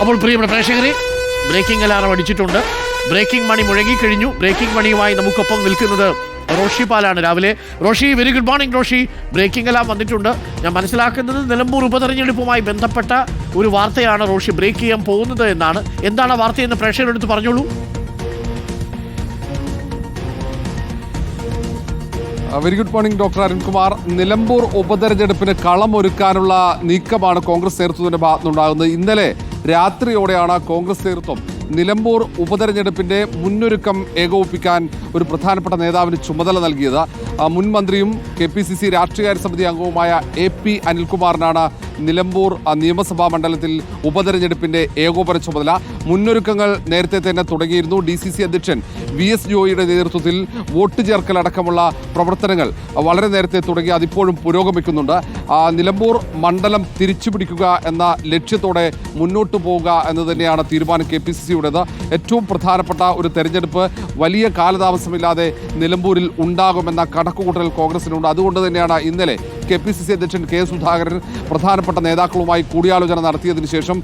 അപ്പോൾ പ്രിയപ്പെട്ട പ്രേക്ഷകരെ ബ്രേക്കിംഗ് അലാറം അടിച്ചിട്ടുണ്ട്. ബ്രേക്കിംഗ് മണി മുഴങ്ങിക്കഴിഞ്ഞു. ബ്രേക്കിംഗ് മണിയുമായി നമുക്കൊപ്പം നിൽക്കുന്നത് റോഷി പാലാണ് രാവിലെ. Roshi very good morning Roshi. Breaking എല്ലാം വന്നിട്ടുണ്ട്. ഞാൻ മനസ്സിലാക്കുന്നത് നിലമ്പൂർ ഉപതെരഞ്ഞെടുപ്പുമായി ബന്ധപ്പെട്ട ഒരു വാർത്തയാണ് റോഷി ബ്രേക്ക് ചെയ്യാൻ പോകുന്നത് എന്നാണ്. എന്താണ് ആ വാർത്തയെന്ന് പ്രേക്ഷകരെടുത്ത് പറഞ്ഞോളൂ. Very good morning doctor Arunkumar. Nilambur ഉപതെരഞ്ഞെടുപ്പിന് കളമൊരുക്കാനുള്ള നീക്കമാണ് കോൺഗ്രസ് നേതൃത്വത്തിന്റെ ഭാഗത്തുനിന്നുണ്ടാകുന്നത്. ഇന്നലെ രാത്രിയോടെയാണ് കോൺഗ്രസ് നേതൃത്വം നിലമ്പൂർ ഉപതെരഞ്ഞെടുപ്പിന്റെ മുന്നൊരുക്കം ഏകോപിപ്പിക്കാൻ ഒരു പ്രധാനപ്പെട്ട നേതാവിന് ചുമതല നൽകിയത്. ആ, മുൻ മന്ത്രിയും കെ പി സി സി രാഷ്ട്രീയകാര്യ സമിതി അംഗവുമായ എ പി അനിൽകുമാറിനാണ് നിലമ്പൂർ നിയമസഭാ മണ്ഡലത്തിൽ ഉപതെരഞ്ഞെടുപ്പിന്റെ ഏകോപന ചുമതല മുന്നൊരുക്കങ്ങൾ നേരത്തെ തന്നെ തുടങ്ങിയിരുന്നു. ഡി സി സി അധ്യക്ഷൻ വി എസ് ജോയിയുടെ നേതൃത്വത്തിൽ വോട്ട് ചേർക്കൽ അടക്കമുള്ള പ്രവർത്തനങ്ങൾ വളരെ നേരത്തെ തുടങ്ങി അതിപ്പോഴും പുരോഗമിക്കുന്നുണ്ട്. നിലമ്പൂർ മണ്ഡലം തിരിച്ചു പിടിക്കുക എന്ന ലക്ഷ്യത്തോടെ മുന്നോട്ട് പോവുക എന്ന് തന്നെയാണ് തീരുമാനം കെ പി സി സിയുടേത്. ഏറ്റവും പ്രധാനപ്പെട്ട ഒരു തെരഞ്ഞെടുപ്പ് വലിയ കാലതാമസമില്ലാതെ നിലമ്പൂരിൽ ഉണ്ടാകുമെന്ന കണക്കുകൂട്ടൽ കോൺഗ്രസിനുണ്ട്. അതുകൊണ്ട് തന്നെയാണ് ഇന്നലെ കെ പി സി സി അധ്യക്ഷൻ കെ സുധാകരൻ പ്രധാനപ്പെട്ട നേതാക്കളുമായി കൂടിയാലോചന നടത്തിയതിന് ശേഷം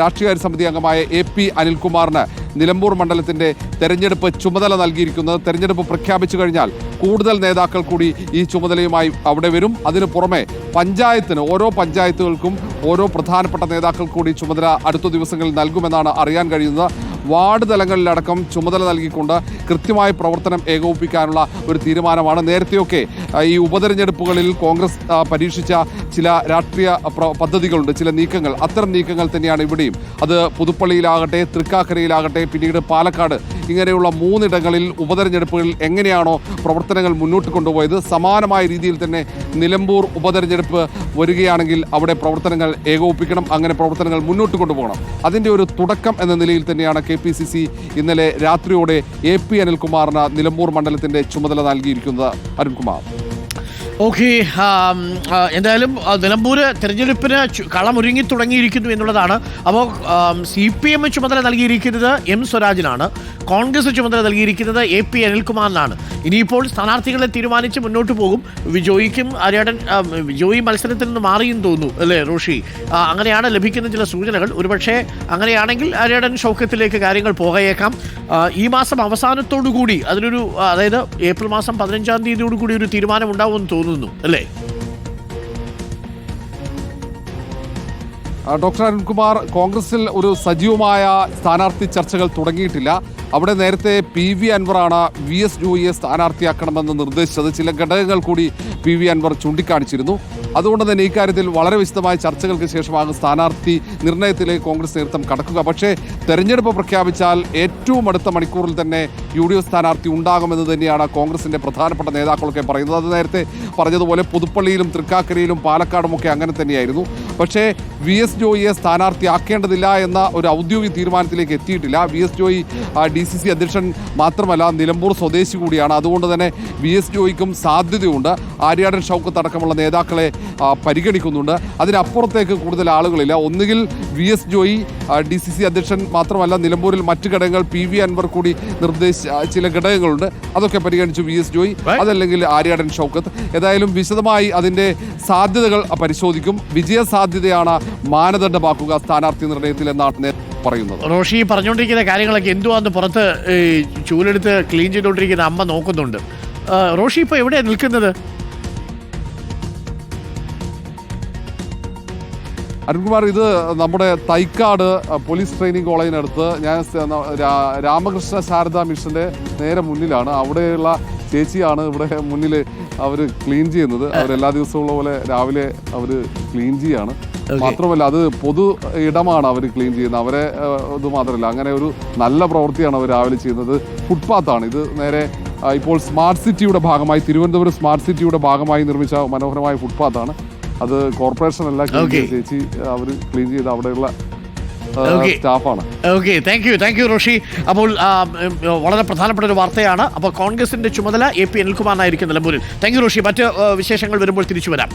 രാഷ്ട്രീയകാര്യ സമിതി അംഗമായ എ പി അനിൽകുമാറിന് നിലമ്പൂർ മണ്ഡലത്തിന്റെ തെരഞ്ഞെടുപ്പ് ചുമതല നൽകിയിരിക്കുന്നത്. തെരഞ്ഞെടുപ്പ് പ്രഖ്യാപിച്ചു കഴിഞ്ഞാൽ കൂടുതൽ നേതാക്കൾ കൂടി ഈ ചുമതലയുമായി അവിടെ വരും. അതിനു പുറമെ പഞ്ചായത്തിന് ഓരോ പഞ്ചായത്തുകൾക്കും ഓരോ പ്രധാനപ്പെട്ട നേതാക്കൾ കൂടി ചുമതല അടുത്ത ദിവസങ്ങളിൽ നൽകുമെന്നാണ് അറിയാൻ കഴിയുന്നത്. വാർഡ് തലങ്ങളിലടക്കം ചുമതല നൽകിക്കൊണ്ട് കൃത്യമായ പ്രവർത്തനം ഏകോപിപ്പിക്കാനുള്ള ഒരു തീരുമാനമാണ്. നേരത്തെയൊക്കെ ഈ ഉപതെരഞ്ഞെടുപ്പുകളിൽ കോൺഗ്രസ് പരീക്ഷിച്ച ചില രാഷ്ട്രീയ പദ്ധതികളുണ്ട്. ചില നീക്കങ്ങൾ. അത്തരം നീക്കങ്ങൾ തന്നെയാണ് ഇവിടെയും. അത് പുതുപ്പള്ളിയിലാകട്ടെ തൃക്കാക്കരയിലാകട്ടെ പിന്നീട് പാലക്കാട് ഇങ്ങനെയുള്ള മൂന്നിടങ്ങളിൽ ഉപതെരഞ്ഞെടുപ്പുകളിൽ എങ്ങനെയാണോ പ്രവർത്തനങ്ങൾ മുന്നോട്ട് കൊണ്ടുപോയത് സമാനമായ രീതിയിൽ തന്നെ നിലമ്പൂർ ഉപതെരഞ്ഞെടുപ്പ് വരികയാണെങ്കിൽ അവിടെ പ്രവർത്തനങ്ങൾ ഏകോപിപ്പിക്കണം അങ്ങനെ പ്രവർത്തനങ്ങൾ മുന്നോട്ട് കൊണ്ടുപോകണം. അതിന്റെ ഒരു തുടക്കം എന്ന നിലയിൽ തന്നെയാണ് കെ പി സി സി ഇന്നലെ രാത്രിയോടെ എ പി അനിൽകുമാറിന് നിലമ്പൂർ മണ്ഡലത്തിന്റെ ചുമതല നൽകിയിരിക്കുന്നത്. അരുൺകുമാർ. ഓക്കെ എന്തായാലും നിലമ്പൂര് തെരഞ്ഞെടുപ്പിന് കളമൊരുങ്ങി തുടങ്ങിയിരിക്കുന്നു എന്നുള്ളതാണ്. അപ്പോൾ സി പി എം ചുമതല നൽകിയിരിക്കുന്നത് എം സ്വരാജിനാണ്. കോൺഗ്രസ് ചുമതല നൽകിയിരിക്കുന്നത് എ പി അനിൽകുമാറിനാണ്. ഇനിയിപ്പോൾ സ്ഥാനാർത്ഥികളെ തീരുമാനിച്ച് മുന്നോട്ട് പോകും. വിജോയിക്കും ആര്യാടൻ ജോയി വിജോയി മത്സരത്തിൽ നിന്ന് മാറിയും തോന്നുന്നു അല്ലേ റോഷി? അങ്ങനെയാണ് ലഭിക്കുന്ന ചില സൂചനകൾ. ഒരുപക്ഷെ അങ്ങനെയാണെങ്കിൽ ആര്യാടൻ ഷൗക്കത്തിലേക്ക് കാര്യങ്ങൾ പോകയേക്കാം. ഈ മാസം അവസാനത്തോടു കൂടി അതിനൊരു അതായത് ഏപ്രിൽ മാസം പതിനഞ്ചാം തീയതിയോടുകൂടി ഒരു തീരുമാനം ഉണ്ടാവുമെന്ന് തോന്നുന്നു. അല്ലേ? ഡോക്ടർ അരുൺകുമാർ കോൺഗ്രസിൽ ഒരു സജീവമായ സ്ഥാനാർത്ഥി ചർച്ചകൾ തുടങ്ങിയിട്ടില്ല. അവിടെ നേരത്തെ പി വി അൻവറാണ് വി എസ് ജോയിയെ സ്ഥാനാർത്ഥിയാക്കണമെന്ന് നിർദ്ദേശിച്ചത്. ചില ഘടകങ്ങൾ കൂടി പി വി അൻവർ ചൂണ്ടിക്കാണിച്ചിരുന്നു. അതുകൊണ്ട് തന്നെ ഇക്കാര്യത്തിൽ വളരെ വിശദമായ ചർച്ചകൾക്ക് ശേഷമാകും സ്ഥാനാർത്ഥി നിർണയത്തിലേക്ക് കോൺഗ്രസ് നേതൃത്വം കടക്കുക. പക്ഷേ തെരഞ്ഞെടുപ്പ് പ്രഖ്യാപിച്ചാൽ ഏറ്റവും അടുത്ത മണിക്കൂറിൽ തന്നെ യു ഡി എഫ് സ്ഥാനാർത്ഥി ഉണ്ടാകുമെന്ന് തന്നെയാണ് കോൺഗ്രസിന്റെ പ്രധാനപ്പെട്ട നേതാക്കളൊക്കെ പറയുന്നത്. അത് നേരത്തെ പറഞ്ഞതുപോലെ പുതുപ്പള്ളിയിലും തൃക്കാക്കരയിലും പാലക്കാടുമൊക്കെ അങ്ങനെ തന്നെയായിരുന്നു. പക്ഷേ വി എസ് ജോയിയെ സ്ഥാനാർത്ഥിയാക്കേണ്ടതില്ല എന്ന ഒരു ഔദ്യോഗിക തീരുമാനത്തിലേക്ക് എത്തിയിട്ടില്ല. V S Joy D C C അധ്യക്ഷൻ മാത്രമല്ല നിലമ്പൂർ സ്വദേശി കൂടിയാണ്. അതുകൊണ്ട് തന്നെ വി എസ് ജോയിക്കും സാധ്യതയുണ്ട്. ആര്യാടൻ ഷൗക്കത്ത് അടക്കമുള്ള നേതാക്കളെ പരിഗണിക്കുന്നുണ്ട്. അതിനപ്പുറത്തേക്ക് കൂടുതൽ ആളുകളില്ല. ഒന്നുകിൽ V S Joy D C C അധ്യക്ഷൻ മാത്രമല്ല നിലമ്പൂരിൽ മറ്റ് ഘടകങ്ങൾ പി വി അൻവർ കൂടി നിർദ്ദേശിച്ച ചില ഘടകങ്ങളുണ്ട്. അതൊക്കെ പരിഗണിച്ചു വി എസ് ജോയി. അതല്ലെങ്കിൽ ആര്യാടൻ ഷൗക്കത്ത്. ഏതായാലും വിശദമായി അതിന്റെ സാധ്യതകൾ പരിശോധിക്കും. വിജയ സാധ്യതയാണ് മാനദണ്ഡമാക്കുക സ്ഥാനാർത്ഥി നിർണയത്തിൽ എന്നാണ് പറയുന്നത്. റോഷി പറഞ്ഞുകൊണ്ടിരിക്കുന്ന കാര്യങ്ങളൊക്കെ എന്തുവാന്ന് പുറത്ത് ചൂലെടുത്ത് ക്ലീൻ ചെയ്തുകൊണ്ടിരിക്കുന്ന അമ്മ നോക്കുന്നുണ്ട്. റോഷി ഇപ്പോൾ എവിടെയാണ് നിൽക്കുന്നത്? അരുൺകുമാർ ഇത് നമ്മുടെ തൈക്കാട് പോലീസ് ട്രെയിനിങ് കോളേജിനടുത്ത് ഞാൻ രാമകൃഷ്ണ ശാരദ മിഷന്റെ നേരെ മുന്നിലാണ്. അവിടെയുള്ള ചേച്ചിയാണ് ഇവിടെ മുന്നിൽ അവർ ക്ലീൻ ചെയ്യുന്നത്. അവർ എല്ലാ ദിവസവും ഉള്ള പോലെ രാവിലെ അവർ ക്ലീൻ ചെയ്യാണ്. മാത്രമല്ല അത് പൊതു ഇടമാണ് അവർ ക്ലീൻ ചെയ്യുന്നത്. അവരെ ഇത് മാത്രമല്ല അങ്ങനെ ഒരു നല്ല പ്രവൃത്തിയാണ് അവർ രാവിലെ ചെയ്യുന്നത്. ഫുട്പാത്താണ്. ഇത് നേരെ ഇപ്പോൾ സ്മാർട്ട് സിറ്റിയുടെ ഭാഗമായി തിരുവനന്തപുരം സ്മാർട്ട് സിറ്റിയുടെ ഭാഗമായി നിർമ്മിച്ച മനോഹരമായ ഫുട്പാത്താണ്. അത് കോർപ്പറേഷൻ അല്ല ക്ലീൻ Okay. ചെയ്ത ചേച്ചി അവർ ക്ലീൻ ചെയ്ത് അവിടെയുള്ള Okay. സ്റ്റാഫാണ്. Okay thank you thank you Roshi. അപ്പോൾ ആ, ഉം, വളരെ പ്രധാനപ്പെട്ട ഒരു വാർത്തയാണ്. അപ്പോൾ കോൺഗ്രസിന്റെ ചുമതല എ പി അനിൽകുമാറിനായിരിക്കും നിലമ്പൂരിൽ. Thank you Roshi. മറ്റ് ആ, വിശേഷങ്ങൾ വരുമ്പോൾ തിരിച്ചു വരാം.